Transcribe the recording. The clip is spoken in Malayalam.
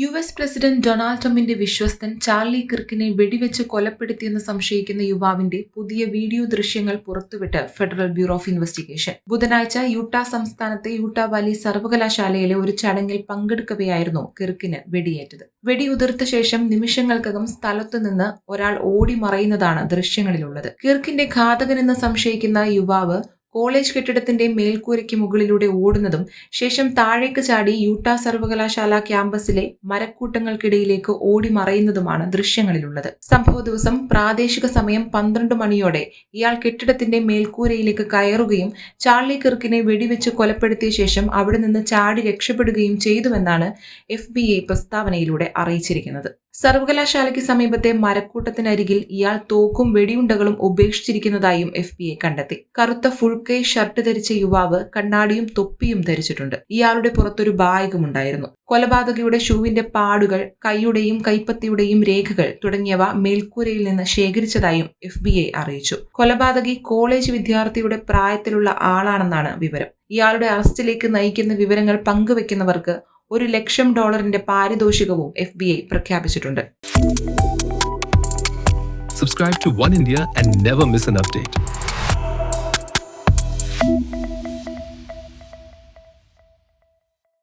യു എസ് പ്രസിഡന്റ് ഡൊണാൾഡ് ട്രംപിന്റെ വിശ്വസ്തൻ ചാർലി കിർക്കിനെ വെടിവെച്ച് കൊലപ്പെടുത്തിയെന്ന് സംശയിക്കുന്ന യുവാവിന്റെ പുതിയ വീഡിയോ ദൃശ്യങ്ങൾ പുറത്തുവിട്ട് ഫെഡറൽ ബ്യൂറോ ഓഫ് ഇൻവെസ്റ്റിഗേഷൻ. ബുധനാഴ്ച യൂട്ടാ സംസ്ഥാനത്തെ യൂട്ടാ വാലി സർവകലാശാലയിലെ ഒരു ചടങ്ങിൽ പങ്കെടുക്കവെയായിരുന്നു കിർക്കിന് വെടിയേറ്റത്. വെടിയുതിർത്ത ശേഷം നിമിഷങ്ങൾക്കകം സ്ഥലത്തുനിന്ന് ഒരാൾ ഓടി മറയുന്നതാണ് ദൃശ്യങ്ങളിലുള്ളത്. കിർക്കിന്റെ ഘാതകനെന്ന് സംശയിക്കുന്ന യുവാവ് കോളേജ് കെട്ടിടത്തിന്റെ മേൽക്കൂരയ്ക്ക് മുകളിലൂടെ ഓടുന്നതും ശേഷം താഴേക്ക് ചാടി യൂട്ട സർവകലാശാല ക്യാമ്പസിലെ മരക്കൂട്ടങ്ങൾക്കിടയിലേക്ക് ഓടി മറയുന്നതുമാണ് ദൃശ്യങ്ങളിലുള്ളത്. സംഭവ ദിവസം പ്രാദേശിക സമയം പന്ത്രണ്ട് മണിയോടെ ഇയാൾ കെട്ടിടത്തിന്റെ മേൽക്കൂരയിലേക്ക് കയറുകയും ചാർലി കിർക്കിനെ വെടിവെച്ച് കൊലപ്പെടുത്തിയ ശേഷം അവിടെ നിന്ന് ചാടി രക്ഷപ്പെടുകയും ചെയ്തുവെന്നാണ് എഫ് ബി ഐ പ്രസ്താവനയിലൂടെ അറിയിച്ചിരിക്കുന്നത്. സർവകലാശാലയ്ക്ക് സമീപത്തെ മരക്കൂട്ടത്തിനരികിൽ ഇയാൾ തോക്കും വെടിയുണ്ടകളും ഉപേക്ഷിച്ചിരിക്കുന്നതായും എഫ് ബി ഐ കണ്ടെത്തി. കറുത്ത ഫുൾ ഷർട്ട് ധരിച്ച യുവാവ് കണ്ണാടിയും തൊപ്പിയും ധരിച്ചിട്ടുണ്ട്. ഇയാളുടെ പുറത്തൊരു ബാഗും ഉണ്ടായിരുന്നു. കൊലപാതകയുടെ ഷൂവിന്റെ പാടുകൾ കൈയുടെയും കൈപ്പത്തിയുടെയും രേഖകൾ തുടങ്ങിയവ മേൽക്കൂരയിൽ നിന്ന് ശേഖരിച്ചതായും എഫ് ബി ഐ അറിയിച്ചു. കൊലപാതകി കോളേജ് വിദ്യാർത്ഥിയുടെ പ്രായത്തിലുള്ള ആളാണെന്നാണ് വിവരം. ഇയാളുടെ അറസ്റ്റിലേക്ക് നയിക്കുന്ന വിവരങ്ങൾ പങ്കുവെക്കുന്നവർക്ക് ഒരു ലക്ഷം ഡോളറിന്റെ പാരിതോഷികവും എഫ് ബി ഐ പ്രഖ്യാപിച്ചിട്ടുണ്ട്. Subscribe to one India and never miss an update